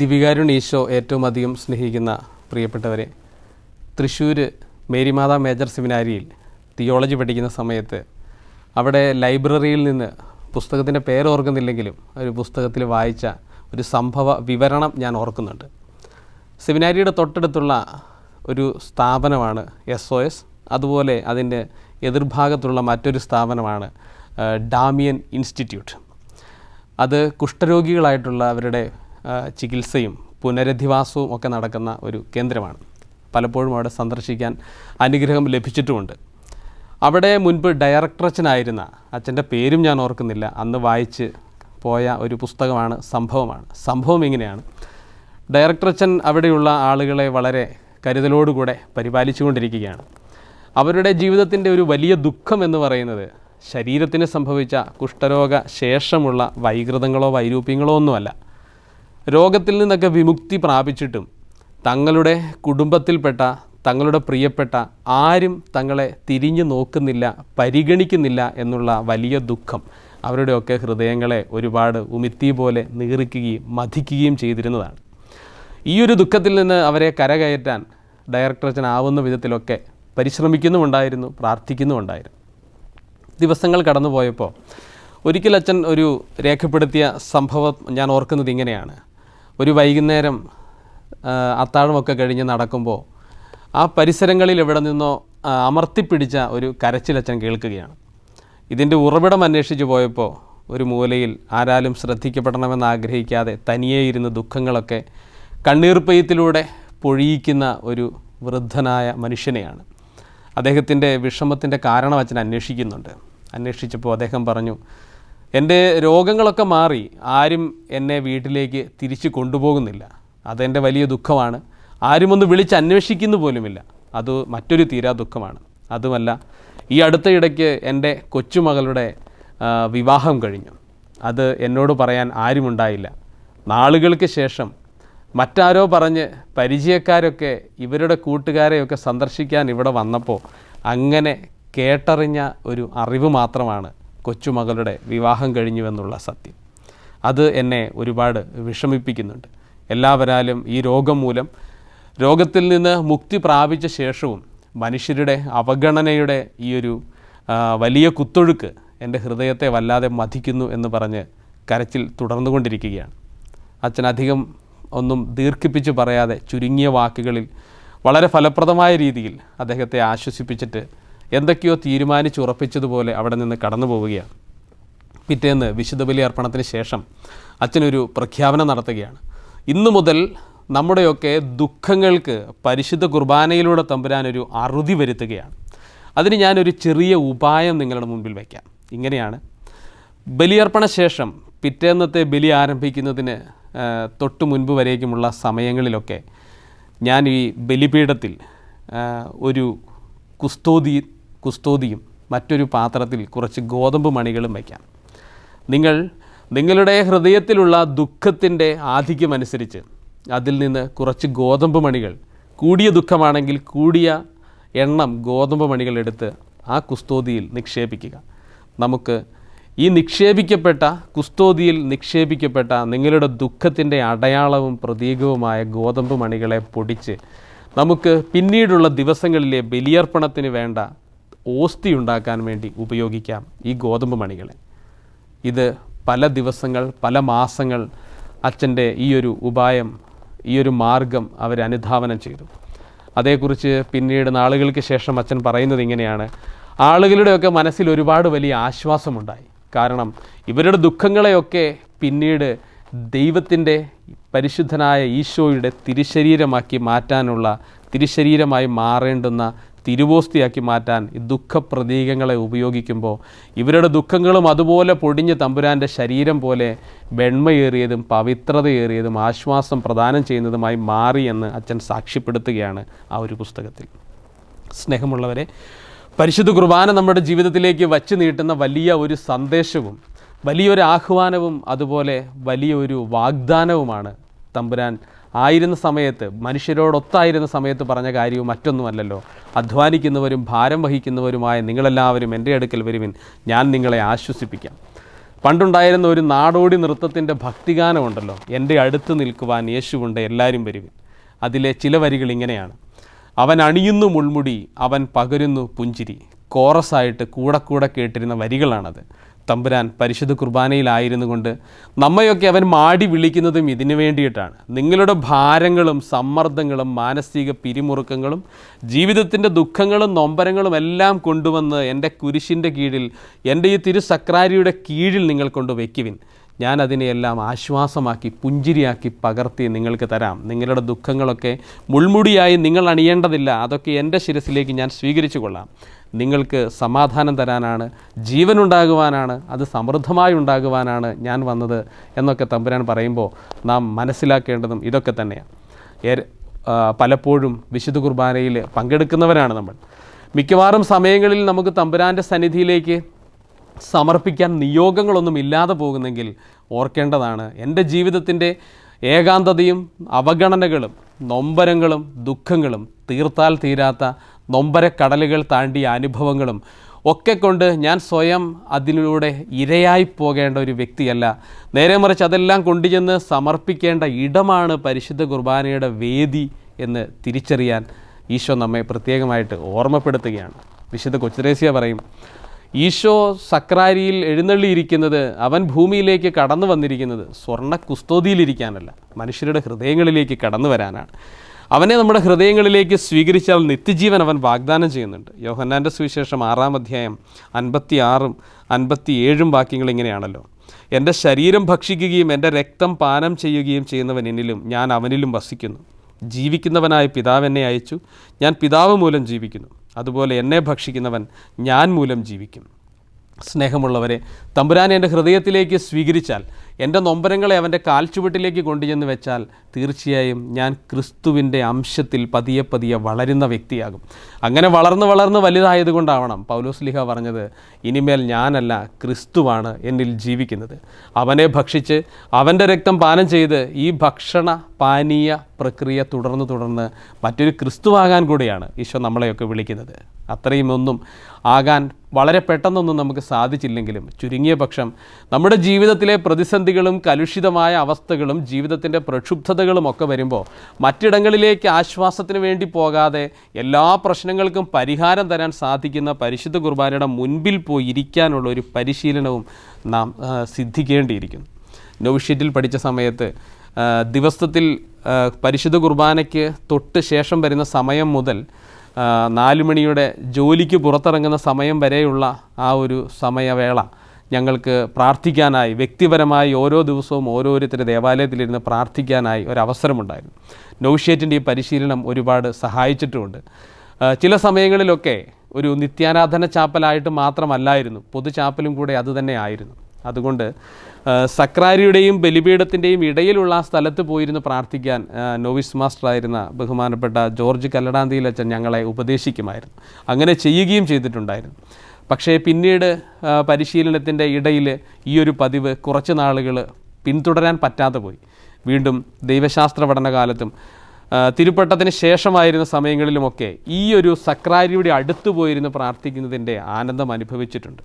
ദിവികാരുൺ ഈശോ ഏറ്റവും അധികം സ്നേഹിക്കുന്ന പ്രിയപ്പെട്ടവരെ തൃശ്ശൂർ മേരിമാതാ മേജർ സെമിനാരിയിൽ തിയോളജി പഠിക്കുന്ന സമയത്ത് അവിടെ ലൈബ്രറിയിൽ നിന്ന് പുസ്തകത്തിന്റെ പേര് ഓർക്കുന്നില്ലെങ്കിലും ഒരു പുസ്തകത്തിൽ വായിച്ച ഒരു സംഭവ വിവരണം ഞാൻ ഓർക്കുന്നുണ്ട്. സെമിനാരിയുടെ തൊട്ടടുത്തുള്ള ഒരു സ്ഥാപനമാണ് എസ് ഒ എസ്. അതുപോലെ അതിന്റെ എതിർഭാഗത്തുള്ള മറ്റൊരു സ്ഥാപനമാണ് ഡാമിയൻ ഇൻസ്റ്റിറ്റ്യൂട്ട്. അത് കുഷ്ഠരോഗികളായിട്ടുള്ള അവരുടെ ചികിത്സയും പുനരധിവാസവും ഒക്കെ നടക്കുന്ന ഒരു കേന്ദ്രമാണ്. പലപ്പോഴും അവിടെ സന്ദർശിക്കാൻ അനുഗ്രഹം ലഭിച്ചിട്ടുമുണ്ട്. അവിടെ മുൻപ് ഡയറക്ടറച്ചനായിരുന്ന അച്ഛന്റെ പേരും ഞാൻ ഓർക്കുന്നില്ല അന്ന് വായിച്ച് പോയ ഒരു പുസ്തകമാണ് സംഭവമാണ്. സംഭവം ഇങ്ങനെയാണ്. ഡയറക്ടറച്ചൻ അവിടെയുള്ള ആളുകളെ വളരെ കരുതലോടുകൂടെ പരിപാലിച്ചുകൊണ്ടിരിക്കുകയാണ്. അവരുടെ ജീവിതത്തിന്റെ ഒരു വലിയ ദുഃഖം എന്ന് പറയുന്നത് ശരീരത്തിന് സംഭവിച്ച കുഷ്ഠരോഗ ശേഷമുള്ള വൈകൃതങ്ങളോ വൈരൂപ്യങ്ങളോ ഒന്നുമല്ല. രോഗത്തിൽ നിന്നൊക്കെ വിമുക്തി പ്രാപിച്ചിട്ടും തങ്ങളുടെ കുടുംബത്തിൽപ്പെട്ട തങ്ങളുടെ പ്രിയപ്പെട്ട ആരും തങ്ങളെ തിരിഞ്ഞു നോക്കുന്നില്ല പരിഗണിക്കുന്നില്ല എന്നുള്ള വലിയ ദുഃഖം അവരുടെയൊക്കെ ഹൃദയങ്ങളെ ഒരുപാട് ഉമിത്തി പോലെ നീറിക്കുകയും മതിക്കുകയും ചെയ്തിരുന്നതാണ്. ഈ ഒരു ദുഃഖത്തിൽ നിന്ന് അവരെ കരകയറ്റാൻ ഡയറക്ടർ അച്ഛനാവുന്ന വിധത്തിലൊക്കെ പരിശ്രമിക്കുന്നുമുണ്ടായിരുന്നു പ്രാർത്ഥിക്കുന്നുമുണ്ടായിരുന്നു. ദിവസങ്ങൾ കടന്നുപോയപ്പോൾ ഒരിക്കൽ അച്ഛൻ ഒരു രേഖപ്പെടുത്തിയ സംഭവം ഞാൻ ഓർക്കുന്നത് ഇങ്ങനെയാണ്. ഒരു വൈകുന്നേരം അത്താഴമൊക്കെ കഴിഞ്ഞ് നടക്കുമ്പോൾ ആ പരിസരങ്ങളിൽ എവിടെ നിന്നോ അമർത്തിപ്പിടിച്ച ഒരു കരച്ചിലച്ഛൻ കേൾക്കുകയാണ്. ഇതിന്റെ ഉറവിടം അന്വേഷിച്ച് പോയപ്പോൾ ഒരു മൂലയിൽ ആരാലും ശ്രദ്ധിക്കപ്പെടണമെന്ന് ആഗ്രഹിക്കാതെ തനിയേ ഇരുന്ന് ദുഃഖങ്ങളൊക്കെ കണ്ണീർപ്പയ്യത്തിലൂടെ പൊഴിയിക്കുന്ന ഒരു വൃദ്ധനായ മനുഷ്യനെയാണ്. അദ്ദേഹത്തിന്റെ വിഷമത്തിന്റെ കാരണം അച്ഛൻ അന്വേഷിക്കുന്നുണ്ട്. അന്വേഷിച്ചപ്പോൾ അദ്ദേഹം പറഞ്ഞു എന്റെ രോഗങ്ങളൊക്കെ മാറി ആരും എന്നെ വീട്ടിലേക്ക് തിരിച്ചു കൊണ്ടുപോകുന്നില്ല. അതെന്റെ വലിയ ദുഃഖമാണ്. ആരും ഒന്ന് വിളിച്ച് അന്വേഷിക്കുന്നു പോലുമില്ല. അത് മറ്റൊരു തീരാ ദുഃഖമാണ്. അതുമല്ല ഈ അടുത്ത ഇടയ്ക്ക് എന്റെ കൊച്ചുമകളുടെ വിവാഹം കഴിഞ്ഞു. അത് എന്നോട് പറയാൻ ആരുമുണ്ടായില്ല. നാളുകൾക്ക് ശേഷം മറ്റാരോ പറഞ്ഞ് പരിചയക്കാരൊക്കെ ഇവരുടെ കൂട്ടുകാരെയൊക്കെ സന്ദർശിക്കാൻ ഇവിടെ വന്നപ്പോൾ അങ്ങനെ കേട്ടറിഞ്ഞ ഒരു അറിവ് മാത്രമാണ് കൊച്ചുമകളുടെ വിവാഹം കഴിഞ്ഞുവെന്നുള്ള സത്യം. അത് എന്നെ ഒരുപാട് വിഷമിപ്പിക്കുന്നുണ്ട്. എല്ലാവരാലും ഈ രോഗം മൂലം രോഗത്തിൽ നിന്ന് മുക്തി പ്രാപിച്ച ശേഷവും മനുഷ്യരുടെ അവഗണനയുടെ ഈ ഒരു വലിയ കുത്തൊഴുക്ക് എന്റെ ഹൃദയത്തെ വല്ലാതെ മതിക്കുന്നു എന്ന് പറഞ്ഞ് കരച്ചിൽ തുടർന്നുകൊണ്ടിരിക്കുകയാണ്. അച്ഛൻ അധികം ഒന്നും ദീർഘിപ്പിച്ച് പറയാതെ ചുരുങ്ങിയ വാക്കുകളിൽ വളരെ ഫലപ്രദമായ രീതിയിൽ അദ്ദേഹത്തെ ആശ്വസിപ്പിച്ചിട്ട് എന്തൊക്കെയോ തീരുമാനിച്ചുറപ്പിച്ചതുപോലെ അവിടെ നിന്ന് കടന്നു പോവുകയാണ് പിറ്റേന്ന് വിശുദ്ധ ബലി അർപ്പണത്തിന് ശേഷം അച്ഛനൊരു പ്രഖ്യാപനം നടത്തുകയാണ്. ഇന്നു മുതൽ നമ്മുടെയൊക്കെ ദുഃഖങ്ങൾക്ക് പരിശുദ്ധ കുർബാനയിലൂടെ തമ്പുരാൻ ഒരു അറുതി വരുത്തുകയാണ്. അതിന് ഞാനൊരു ചെറിയ ഉപായം നിങ്ങളുടെ മുമ്പിൽ വയ്ക്കാം. ഇങ്ങനെയാണ്. ബലിയർപ്പണ ശേഷം പിറ്റേന്നത്തെ ബലി ആരംഭിക്കുന്നതിന് തൊട്ട് മുൻപ് വരേക്കുമുള്ള സമയങ്ങളിലൊക്കെ ഞാൻ ഈ ബലിപീഠത്തിൽ ഒരു കുസ്തോതി കുസ്തോതിയും മറ്റൊരു പാത്രത്തിൽ കുറച്ച് ഗോതമ്പ് മണികളും വയ്ക്കാം. നിങ്ങൾ നിങ്ങളുടെ ഹൃദയത്തിലുള്ള ദുഃഖത്തിന്റെ ആധിക്യമനുസരിച്ച് അതിൽ നിന്ന് കുറച്ച് ഗോതമ്പ് മണികൾ കൂടിയ ദുഃഖമാണെങ്കിൽ കൂടിയ എണ്ണം ഗോതമ്പ് മണികൾ എടുത്ത് ആ കുസ്തോതിയിൽ നിക്ഷേപിക്കുക. നമുക്ക് ഈ നിക്ഷേപിക്കപ്പെട്ട കുസ്തോതിയിൽ നിക്ഷേപിക്കപ്പെട്ട നിങ്ങളുടെ ദുഃഖത്തിന്റെ അടയാളവും പ്രതീകവുമായ ഗോതമ്പ് മണികളെ പൊടിച്ച് നമുക്ക് പിന്നീടുള്ള ദിവസങ്ങളിലെ ബലിയർപ്പണത്തിന് വേണ്ട ഓസ്തി ഉണ്ടാക്കാൻ വേണ്ടി ഉപയോഗിക്കാം ഈ ഗോതമ്പ് മണികളെ. ഇത് പല ദിവസങ്ങൾ പല മാസങ്ങൾ അച്ഛന്റെ ഈ ഒരു ഉപായം ഈ ഒരു മാർഗം അവർ അനുധാവനം ചെയ്തു. അതേക്കുറിച്ച് പിന്നീട് നാളുകൾക്ക് ശേഷം അച്ഛൻ പറയുന്നത് ഇങ്ങനെയാണ്. ആളുകളുടെയൊക്കെ മനസ്സിൽ ഒരുപാട് വലിയ ആശ്വാസമുണ്ടായി. കാരണം ഇവരുടെ ദുഃഖങ്ങളെയൊക്കെ പിന്നീട് ദൈവത്തിന്റെ പരിശുദ്ധനായ ഈശോയുടെ തിരിശരീരമാക്കി മാറ്റാനുള്ള തിരിശരീരമായി മാറേണ്ടുന്ന തിരുവോസ്തിയാക്കി മാറ്റാൻ ഈ ദുഃഖപ്രതീകങ്ങളെ ഉപയോഗിക്കുമ്പോൾ ഇവരുടെ ദുഃഖങ്ങളും അതുപോലെ പൊടിഞ്ഞ് തമ്പുരാന്റെ ശരീരം പോലെ വെണ്മയേറിയതും പവിത്രതയേറിയതും ആശ്വാസം പ്രദാനം ചെയ്യുന്നതുമായി മാറി എന്ന് അച്ഛൻ സാക്ഷ്യപ്പെടുത്തുകയാണ് ആ ഒരു പുസ്തകത്തിൽ. സ്നേഹമുള്ളവരെ പരിശുദ്ധ കുർബാന നമ്മുടെ ജീവിതത്തിലേക്ക് വച്ചു നീട്ടുന്ന വലിയ ഒരു സന്ദേശവും വലിയൊരു ആഹ്വാനവും അതുപോലെ വലിയൊരു വാഗ്ദാനവുമാണ് തമ്പുരാൻ ആയിരുന്ന സമയത്ത് മനുഷ്യരോടൊത്തായിരുന്ന സമയത്ത് പറഞ്ഞ കാര്യവും മറ്റൊന്നുമല്ലല്ലോ. അധ്വാനിക്കുന്നവരും ഭാരം വഹിക്കുന്നവരുമായ നിങ്ങളെല്ലാവരും എന്റെ അടുക്കൽ വരുവിൻ. ഞാൻ നിങ്ങളെ ആശ്വസിപ്പിക്കാം. പണ്ടുണ്ടായിരുന്ന ഒരു നാടോടി നൃത്തത്തിന്റെ ഭക്തിഗാനമുണ്ടല്ലോ. എന്റെ അടുത്ത് നിൽക്കുവാൻ യേശുവുണ്ട് എല്ലാവരും വരുവിൻ. അതിലെ ചില വരികൾ ഇങ്ങനെയാണ്. അവൻ അണിയുന്നു മുൾമുടി അവൻ പകരുന്നു പുഞ്ചിരി. കോറസായിട്ട് കൂടെ കൂടെ കേട്ടിരുന്ന വരികളാണത്. തമ്പുരാൻ പരിശുദ്ധ കുർബാനയിലായിരുന്നു കൊണ്ട് നമ്മയൊക്കെ അവൻ മാടി വിളിക്കുന്നതും ഇതിനു വേണ്ടിയിട്ടാണ്. നിങ്ങളുടെ ഭാരങ്ങളും സമ്മർദ്ദങ്ങളും മാനസിക പിരിമുറുക്കങ്ങളും ജീവിതത്തിന്റെ ദുഃഖങ്ങളും നൊമ്പരങ്ങളും എല്ലാം കൊണ്ടുവന്ന് എന്റെ കുരിശിന്റെ കീഴിൽ എന്റെ ഈ തിരുസക്രാരിയുടെ കീഴിൽ നിങ്ങൾ കൊണ്ട് വയ്ക്കുവിൻ. ഞാൻ അതിനെയെല്ലാം ആശ്വാസമാക്കി പുഞ്ചിരിയാക്കി പകർത്തി നിങ്ങൾക്ക് തരാം. നിങ്ങളുടെ ദുഃഖങ്ങളൊക്കെ മുൾമുടിയായി നിങ്ങൾ അണിയേണ്ടതില്ല. അതൊക്കെ എന്റെ ശിരസിലേക്ക് ഞാൻ സ്വീകരിച്ചു കൊള്ളാം. നിങ്ങൾക്ക് സമാധാനം തരാനാണ് ജീവനുണ്ടാകുവാനാണ് അത് സമൃദ്ധമായി ഉണ്ടാകുവാനാണ് ഞാൻ വന്നത് എന്നൊക്കെ തമ്പുരാൻ പറയുമ്പോൾ നാം മനസ്സിലാക്കേണ്ടതും ഇതൊക്കെ തന്നെയാണ്. പലപ്പോഴും വിശുദ്ധ കുർബാനയിൽ പങ്കെടുക്കുന്നവരാണ് നമ്മൾ. മിക്കവാറും സമയങ്ങളിൽ നമുക്ക് തമ്പുരാന്റെ സന്നിധിയിലേക്ക് സമർപ്പിക്കാൻ നിയോഗങ്ങളൊന്നും ഇല്ലാതെ പോകുന്നെങ്കിൽ ഓർക്കേണ്ടതാണ് എന്റെ ജീവിതത്തിന്റെ ഏകാന്തതയും അവഗണനകളും നൊമ്പരങ്ങളും ദുഃഖങ്ങളും തീർത്താൽ തീരാത്ത നൊമ്പരക്കടലുകൾ താണ്ടിയ അനുഭവങ്ങളും ഒക്കെ കൊണ്ട് ഞാൻ സ്വയം അതിലൂടെ ഇരയായി പോകേണ്ട ഒരു വ്യക്തിയല്ല. നേരെ മറിച്ച് അതെല്ലാം കൊണ്ടുചെന്ന് സമർപ്പിക്കേണ്ട ഇടമാണ് പരിശുദ്ധ കുർബാനയുടെ വേദി എന്ന് തിരിച്ചറിയാൻ ഈശോ നമ്മെ പ്രത്യേകമായിട്ട് ഓർമ്മപ്പെടുത്തുകയാണ്. വിശുദ്ധ കൊച്ചുരേസ്യ പറയും ഈശോ സക്രാരിയിൽ എഴുന്നള്ളിയിരിക്കുന്നത് അവൻ ഭൂമിയിലേക്ക് കടന്നു വന്നിരിക്കുന്നത് സ്വർണ കുസ്തോതിയിലിരിക്കാനല്ല മനുഷ്യരുടെ ഹൃദയങ്ങളിലേക്ക് കടന്നു വരാനാണ്. അവനെ നമ്മുടെ ഹൃദയങ്ങളിലേക്ക് സ്വീകരിച്ചാൽ നിത്യജീവൻ അവൻ വാഗ്ദാനം ചെയ്യുന്നുണ്ട്. യോഹന്നാന്റെ സുവിശേഷം ആറാം അധ്യായം അൻപത്തി ആറും അൻപത്തി ഏഴും വാക്യങ്ങൾ ഇങ്ങനെയാണല്ലോ. എന്റെ ശരീരം ഭക്ഷിക്കുകയും എന്റെ രക്തം പാനം ചെയ്യുകയും ചെയ്യുന്നവൻ എന്നിലും ഞാൻ അവനിലും വസിക്കുന്നു. ജീവിക്കുന്നവനായ പിതാവ് എന്നെ അയച്ചു. ഞാൻ പിതാവ് മൂലം ജീവിക്കുന്നു. അതുപോലെ എന്നെ ഭക്ഷിക്കുന്നവൻ ഞാൻ മൂലം ജീവിക്കും. സ്നേഹമുള്ളവരെ തമ്പുരാനെ എന്റെ ഹൃദയത്തിലേക്ക് സ്വീകരിച്ചാൽ എന്റെ നൊമ്പരങ്ങളെ അവന്റെ കാൽച്ചുവട്ടിലേക്ക് കൊണ്ടുചെന്ന് വെച്ചാൽ തീർച്ചയായും ഞാൻ ക്രിസ്തുവിന്റെ അംശത്തിൽ പതിയെ പതിയെ വളരുന്ന വ്യക്തിയാകും. അങ്ങനെ വളർന്ന് വളർന്ന് പൗലോസ് ലിഹ പറഞ്ഞത് ഇനിമേൽ ഞാനല്ല ക്രിസ്തുവാണ് എന്നിൽ ജീവിക്കുന്നത്. അവനെ ഭക്ഷിച്ച് അവന്റെ രക്തം പാനം ചെയ്ത് ഈ ഭക്ഷണ പാനീയ പ്രക്രിയ തുടർന്ന് തുടർന്ന് മറ്റൊരു ക്രിസ്തുവാകാൻ കൂടിയാണ് ഈശോ നമ്മളെയൊക്കെ വിളിക്കുന്നത്. അത്രയും ഒന്നും ആകാൻ വളരെ പെട്ടെന്നൊന്നും നമുക്ക് സാധിച്ചില്ലെങ്കിലും ചുരുങ്ങിയ പക്ഷം നമ്മുടെ ജീവിതത്തിലെ പ്രതിസന്ധികളും കലുഷിതമായ അവസ്ഥകളും ജീവിതത്തിന്റെ പ്രക്ഷുബ്ധതകളും ഒക്കെ വരുമ്പോൾ മറ്റിടങ്ങളിലേക്ക് ആശ്വാസത്തിന് വേണ്ടി പോകാതെ എല്ലാ പ്രശ്നങ്ങൾക്കും പരിഹാരം തരാൻ സാധിക്കുന്ന പരിശുദ്ധ കുർബാനയുടെ മുൻപിൽ പോയി ഇരിക്കാനുള്ള ഒരു പരിശീലനവും നാം സിദ്ധിക്കേണ്ടിയിരിക്കുന്നു. നോവിഷ്യറ്റിൽ പഠിച്ച സമയത്ത് ദിവസത്തിൽ പരിശുദ്ധ കുർബാനയ്ക്ക് തൊട്ട് ശേഷം വരുന്ന സമയം മുതൽ നാലുമണിയുടെ നാല് മണിയുടെ ജോലിക്ക് പുറത്തിറങ്ങുന്ന സമയം വരെയുള്ള ആ ഒരു സമയവേള ഞങ്ങൾക്ക് പ്രാർത്ഥിക്കാനായി വ്യക്തിപരമായി ഓരോ ദിവസവും ഓരോരുത്തർ ദേവാലയത്തിലിരുന്ന് പ്രാർത്ഥിക്കാനായി ഒരവസരമുണ്ടായിരുന്നു. നൗഷ്യേറ്റിന്റെ ഈ പരിശീലനം ഒരുപാട് സഹായിച്ചിട്ടുമുണ്ട്. ചില സമയങ്ങളിലൊക്കെ ഒരു നിത്യാരാധന ചാപ്പലായിട്ട് മാത്രമല്ലായിരുന്നു. പൊതു ചാപ്പലും കൂടെ അതുതന്നെ ആയിരുന്നു. അതുകൊണ്ട് സക്രാരിയുടെയും ബലിപീഠത്തിന്റെയും ഇടയിലുള്ള ആ സ്ഥലത്ത് പോയിരുന്ന് പ്രാർത്ഥിക്കാൻ നോവിസ് മാസ്റ്ററായിരുന്ന ബഹുമാനപ്പെട്ട ജോർജ് കല്ലടാന്തിയിലച്ചൻ ഞങ്ങളെ ഉപദേശിക്കുമായിരുന്നു. അങ്ങനെ ചെയ്യുകയും ചെയ്തിട്ടുണ്ടായിരുന്നു. പക്ഷേ പിന്നീട് പരിശീലനത്തിന്റെ ഇടയിൽ ഈ ഒരു പതിവ് കുറച്ച് നാളുകൾ പിന്തുടരാൻ പറ്റാതെ പോയി. വീണ്ടും ദൈവശാസ്ത്ര പഠനകാലത്തും തിരുപ്പട്ടത്തിന് ശേഷമായിരുന്ന സമയങ്ങളിലുമൊക്കെ ഈ ഒരു സക്രാരിയുടെ അടുത്ത് പോയിരുന്ന് പ്രാർത്ഥിക്കുന്നതിന്റെ ആനന്ദം അനുഭവിച്ചിട്ടുണ്ട്.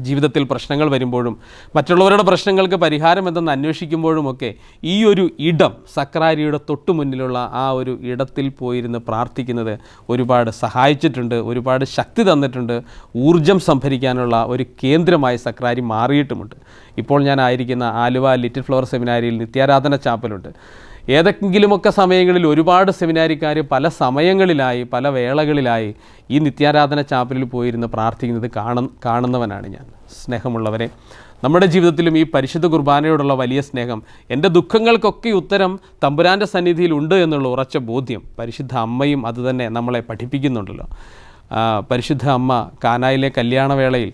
ജീവിതത്തിൽ പ്രശ്നങ്ങൾ വരുമ്പോഴും മറ്റുള്ളവരുടെ പ്രശ്നങ്ങൾക്ക് പരിഹാരം എന്തെന്ന് അന്വേഷിക്കുമ്പോഴുമൊക്കെ ഈ ഒരു ഇടം സക്രാരിയുടെ തൊട്ടു മുന്നിലുള്ള ആ ഒരു ഇടത്തിൽ പോയിരുന്ന് പ്രാർത്ഥിക്കുന്നത് ഒരുപാട് സഹായിച്ചിട്ടുണ്ട് ഒരുപാട് ശക്തി തന്നിട്ടുണ്ട് ഊർജം സംഭരിക്കാനുള്ള ഒരു കേന്ദ്രമായി സക്രാരി മാറിയിട്ടുമുണ്ട്. ഇപ്പോൾ ഞാനായിരിക്കുന്ന ആലുവ ലിറ്റിൽ ഫ്ലവർ സെമിനാരിയിൽ നിത്യാരാധന ചാപ്പലുണ്ട്. ഏതെങ്കിലുമൊക്കെ സമയങ്ങളിൽ ഒരുപാട് സെമിനാരിക്കാർ പല സമയങ്ങളിലായി പല വേളകളിലായി ഈ നിത്യാരാധന ചാപ്പലിൽ പോയിരുന്ന് പ്രാർത്ഥിക്കുന്നത് കാണും കാണുന്നവനാണ് ഞാൻ സ്നേഹമുള്ളവരെ. നമ്മുടെ ജീവിതത്തിലും ഈ പരിശുദ്ധ കുർബാനയോടുള്ള വലിയ സ്നേഹം എന്റെ ദുഃഖങ്ങൾക്കൊക്കെ ഉത്തരം തമ്പുരാന്റെ സന്നിധിയിൽ ഉണ്ട് എന്നുള്ള ഉറച്ച ബോധ്യം പരിശുദ്ധ അമ്മയും അതുതന്നെ നമ്മളെ പഠിപ്പിക്കുന്നുണ്ടല്ലോ. പരിശുദ്ധ അമ്മ കാനായിലെ കല്യാണവേളയിൽ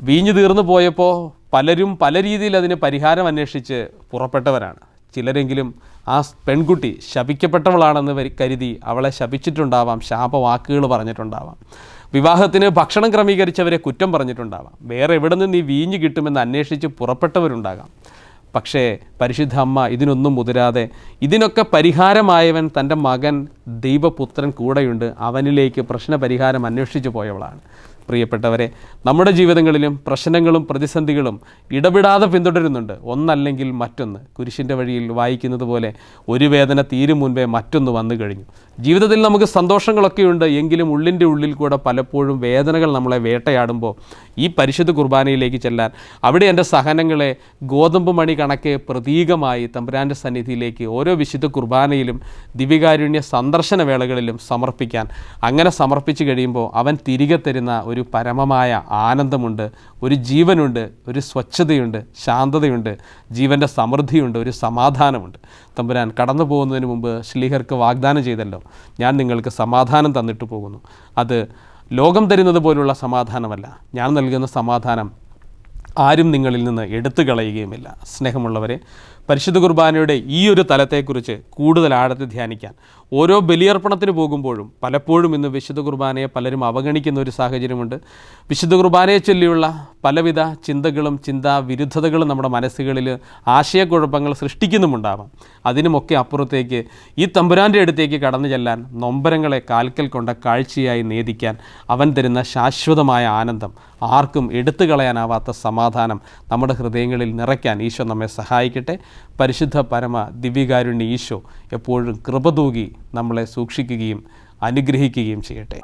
വീഞ്ഞു തീർന്നു പോയപ്പോൾ പലരും പല രീതിയിൽ അതിന് പരിഹാരം അന്വേഷിച്ച് പുറപ്പെട്ടവരാണ്. ചിലരെങ്കിലും ആ പെൺകുട്ടി ശപിക്കപ്പെട്ടവളാണെന്ന് കരുതി അവളെ ശപിച്ചിട്ടുണ്ടാവാം ശാപവാക്കുകൾ പറഞ്ഞിട്ടുണ്ടാവാം. വിവാഹത്തിന് ഭക്ഷണം ക്രമീകരിച്ചവരെ കുറ്റം പറഞ്ഞിട്ടുണ്ടാവാം. വേറെ എവിടെ നിന്ന് ഈ വീഞ്ഞ് കിട്ടുമെന്ന് അന്വേഷിച്ച് പുറപ്പെട്ടവരുണ്ടാകാം. പക്ഷേ പരിശുദ്ധ അമ്മ ഇതിനൊന്നും മുതിരാതെ ഇതിനൊക്കെ പരിഹാരമായവൻ തന്റെ മകൻ ദൈവപുത്രൻ കൂടെയുണ്ട്. അവനിലേക്ക് പ്രശ്നപരിഹാരം അന്വേഷിച്ചു പോയവളാണ്. പ്രിയപ്പെട്ടവരെ നമ്മുടെ ജീവിതങ്ങളിലും പ്രശ്നങ്ങളും പ്രതിസന്ധികളും ഇടപെടാതെ പിന്തുടരുന്നുണ്ട്. ഒന്നല്ലെങ്കിൽ മറ്റൊന്ന്. കുരിശിന്റെ വഴിയിൽ വായിക്കുന്നത് പോലെ ഒരു വേദന തീരും മുൻപേ മറ്റൊന്ന് വന്നു കഴിഞ്ഞു. ജീവിതത്തിൽ നമുക്ക് സന്തോഷങ്ങളൊക്കെയുണ്ട്. എങ്കിലും ഉള്ളിന്റെ ഉള്ളിൽ കൂടെ പലപ്പോഴും വേദനകൾ നമ്മളെ വേട്ടയാടുമ്പോൾ ഈ പരിശുദ്ധ കുർബാനയിലേക്ക് ചെല്ലാൻ അവിടെ എന്റെ സഹനങ്ങളെ ഗോതമ്പ് മണി കണക്കെ പ്രതീകമായി തമ്പുരാന്റെ സന്നിധിയിലേക്ക് ഓരോ വിശുദ്ധ കുർബാനയിലും ദിവികാരുണ്യ സന്ദർശന വേളകളിലും സമർപ്പിക്കാൻ. അങ്ങനെ സമർപ്പിച്ച് കഴിയുമ്പോൾ അവൻ തിരികെ തരുന്ന ഒരു പരമമായ ആനന്ദമുണ്ട് ഒരു ജീവനുണ്ട് ഒരു സ്വച്ഛതയുണ്ട് ശാന്തതയുണ്ട് ജീവന്റെ സമൃദ്ധിയുണ്ട് ഒരു സമാധാനമുണ്ട്. തമ്പുരാൻ കടന്നു പോകുന്നതിന് മുമ്പ് ശ്ലീഹർക്ക് വാഗ്ദാനം ചെയ്തല്ലോ ഞാൻ നിങ്ങൾക്ക് സമാധാനം തന്നിട്ട് പോകുന്നു. അത് ലോകം തരുന്നത് പോലുള്ള സമാധാനമല്ല. ഞാൻ നൽകുന്ന സമാധാനം ആരും നിങ്ങളിൽ നിന്ന് എടുത്തു കളയുകയുമില്ല. സ്നേഹമുള്ളവരെ പരിശുദ്ധ കുർബാനയുടെ ഈ ഒരു തലത്തെക്കുറിച്ച് കൂടുതൽ ആഴത്തിൽ ധ്യാനിക്കാൻ ഓരോ ബലിയർപ്പണത്തിന് പോകുമ്പോഴും പലപ്പോഴും ഇന്ന് വിശുദ്ധ കുർബാനയെ പലരും അവഗണിക്കുന്ന ഒരു സാഹചര്യമുണ്ട്. വിശുദ്ധ കുർബാനയെ ചൊല്ലിയുള്ള പലവിധ ചിന്തകളും ചിന്താ വിരുദ്ധതകളും നമ്മുടെ മനസ്സുകളിൽ ആശയക്കുഴപ്പങ്ങൾ സൃഷ്ടിക്കുന്നുമുണ്ടാവാം. അതിനുമൊക്കെ അപ്പുറത്തേക്ക് ഈ തമ്പുരാന്റെ അടുത്തേക്ക് കടന്നു ചെല്ലാൻ നൊമ്പരങ്ങളെ കാൽക്കൽ കൊണ്ട കാഴ്ചയായി നേദിക്കാൻ അവൻ തരുന്ന ശാശ്വതമായ ആനന്ദം ആർക്കും എടുത്തു കളയാനാവാത്ത സമാധാനം നമ്മുടെ ഹൃദയങ്ങളിൽ നിറയ്ക്കാൻ ഈശോ നമ്മെ സഹായിക്കട്ടെ. പരിശുദ്ധ പരമ ദിവ്യകാരുണ്യ ഈശോ എപ്പോഴും കൃപ തൂകി നമ്മളെ സൂക്ഷിക്കുകയും അനുഗ്രഹിക്കുകയും ചെയ്യട്ടെ.